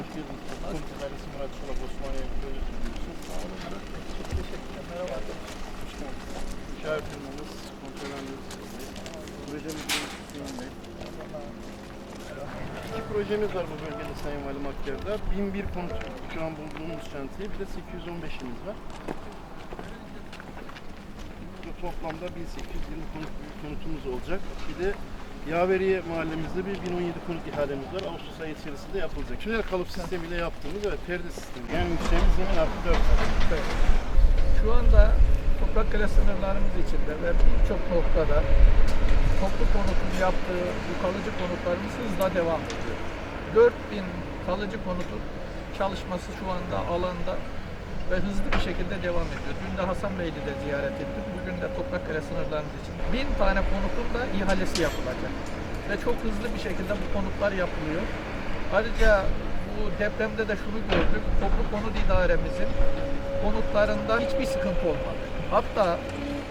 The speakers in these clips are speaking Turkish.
Teşekkürler. Merhaba. Hoş geldiniz. Müşavir firmamız, kontrolörümüz, proje müdürümüz Hüseyin Bey. İki projemiz var bu bölgede Sayın Valim Akker'de. 1001 konut şu an bulunduğumuz şantiye, bir de 815'imiz var. Toplamda 1820 konut, konutumuz olacak. Bir de Yaveriye mahallemizde bir 1017 konut ihalemiz var. Ağustos ayı içerisinde yapılacak. Şimdi kalıp sistemiyle yaptığımız evet perde sistemi. Yani yükseğimiz zemin artı 4 Evet. Şu anda Toprakkale sınırlarımız içinde ve birçok noktada toplu konutun yaptığı bu kalıcı konutlarımız hızla devam ediyor. 4000 kalıcı konutun çalışması şu anda alanda ve hızlı bir şekilde devam ediyor. Dün de Hasan Bey'i de ziyaret ettik. Bugün de Toprakkale sınırlarımız için 1000 tane konutun da ihalesi yapılacak. Ve çok hızlı bir şekilde bu konutlar yapılıyor. Ayrıca bu depremde de şunu gördük. Toplu konut idaremizin konutlarında hiçbir sıkıntı olmadı. Hatta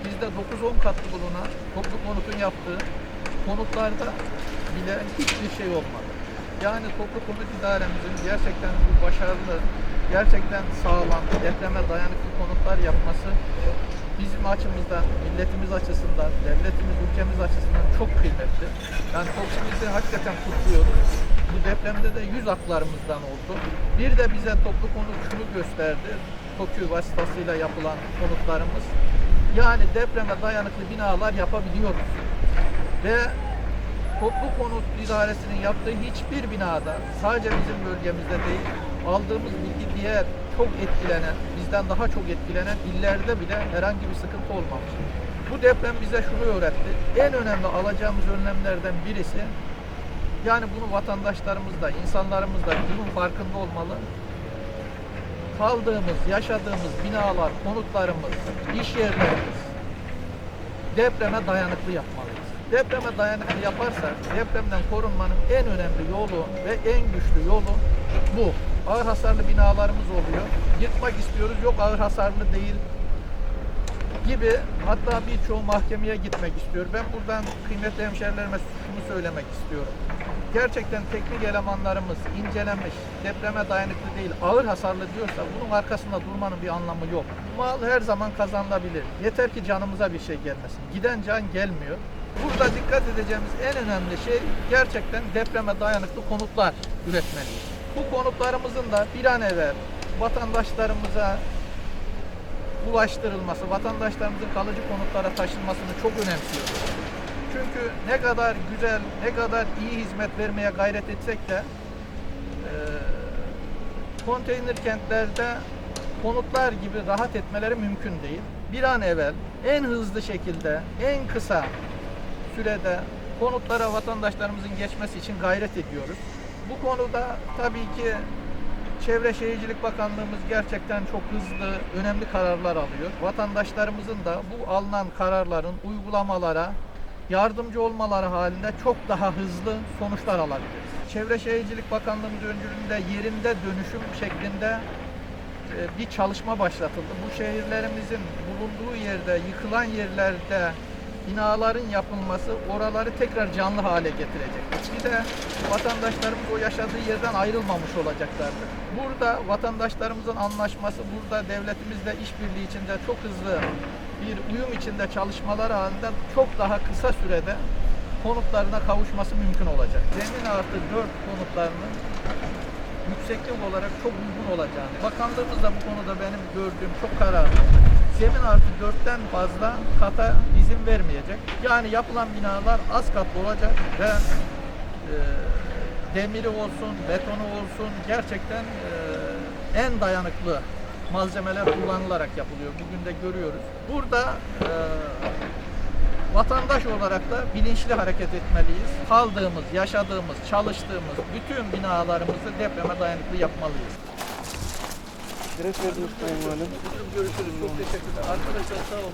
bizde 9-10 katlı bulunan toplu konutun yaptığı konutlarda bile hiçbir şey olmadı. Yani toplu konut idaremizin gerçekten bu başarılı, gerçekten sağlam, depreme dayanıklı konutlar yapması bizim açımızdan, milletimiz açısından, devletimiz, ülkemiz açısından çok kıymetli. Yani TOKİ'mizi hakikaten kutluyoruz. Bu depremde de yüz haklarımızdan oldu. Bir de bize toplu konut şunu gösterdi. TOKİ vasıtasıyla yapılan konutlarımız. Yani depreme dayanıklı binalar yapabiliyoruz. Ve toplu konut idaresinin yaptığı hiçbir binada sadece bizim bölgemizde değil aldığımız bilgi diğer çok etkilenen, bizden daha çok etkilenen illerde bile herhangi bir sıkıntı olmamış. Bu deprem bize şunu öğretti. En önemli alacağımız önlemlerden birisi yani bunu vatandaşlarımız da, insanlarımız da bunun farkında olmalı. Kaldığımız, yaşadığımız binalar, konutlarımız, iş yerlerimiz depreme dayanıklı yapmalıyız. Depreme dayanıklı yaparsak depremden korunmanın en önemli yolu ve en güçlü yolu bu. Ağır hasarlı binalarımız oluyor. Yıkmak istiyoruz. Yok ağır hasarlı değil gibi hatta birçoğu mahkemeye gitmek istiyor. Ben buradan kıymetli hemşerilerime şunu söylemek istiyorum. Gerçekten teknik elemanlarımız incelemiş, depreme dayanıklı değil, ağır hasarlı diyorsa bunun arkasında durmanın bir anlamı yok. Mal her zaman kazanılabilir. Yeter ki canımıza bir şey gelmesin. Giden can gelmiyor. Burada dikkat edeceğimiz en önemli şey gerçekten depreme dayanıklı konutlar üretmeliyiz. Bu konutlarımızın da bir an evvel vatandaşlarımıza ulaştırılması, vatandaşlarımızın kalıcı konutlara taşınmasını çok önemsiyoruz. Çünkü ne kadar güzel, ne kadar iyi hizmet vermeye gayret etsek de e, konteyner kentlerde konutlar gibi rahat etmeleri mümkün değil. Bir an evvel en hızlı şekilde, en kısa sürede konutlara vatandaşlarımızın geçmesi için gayret ediyoruz. Bu konuda tabii ki Çevre Şehircilik Bakanlığımız gerçekten çok hızlı, önemli kararlar alıyor. Vatandaşlarımızın da bu alınan kararların uygulamalara yardımcı olmaları halinde çok daha hızlı sonuçlar alabiliriz. Çevre Şehircilik Bakanlığımız öncülüğünde yerinde dönüşüm şeklinde e, bir çalışma başlatıldı. Bu şehirlerimizin bulunduğu yerde, yıkılan yerlerde binaların yapılması oraları tekrar canlı hale getirecek. Bir de vatandaşlarımız o yaşadığı yerden ayrılmamış olacaklardır. Burada vatandaşlarımızın anlaşması, burada devletimizle işbirliği içinde çok hızlı bir uyum içinde çalışmalar halinde çok daha kısa sürede konutlarına kavuşması mümkün olacak. Zemin artı 4 konutlarının yükseklik olarak çok uygun olacağını. Bakanlığımız da bu konuda benim gördüğüm çok kararlı. Zemin artı 4'ten fazla kata izin vermeyecek. Yani yapılan binalar az katlı olacak ve e, demiri olsun, betonu olsun gerçekten e, en dayanıklı malzemeler kullanılarak yapılıyor. Bugün de görüyoruz. Burada e, vatandaş olarak da bilinçli hareket etmeliyiz. Kaldığımız, yaşadığımız, çalıştığımız bütün binalarımızı depreme dayanıklı yapmalıyız. Şeref verdiniz Valim. Görüşürüz. Çok teşekkürler. Arkadaşlar sağ olun.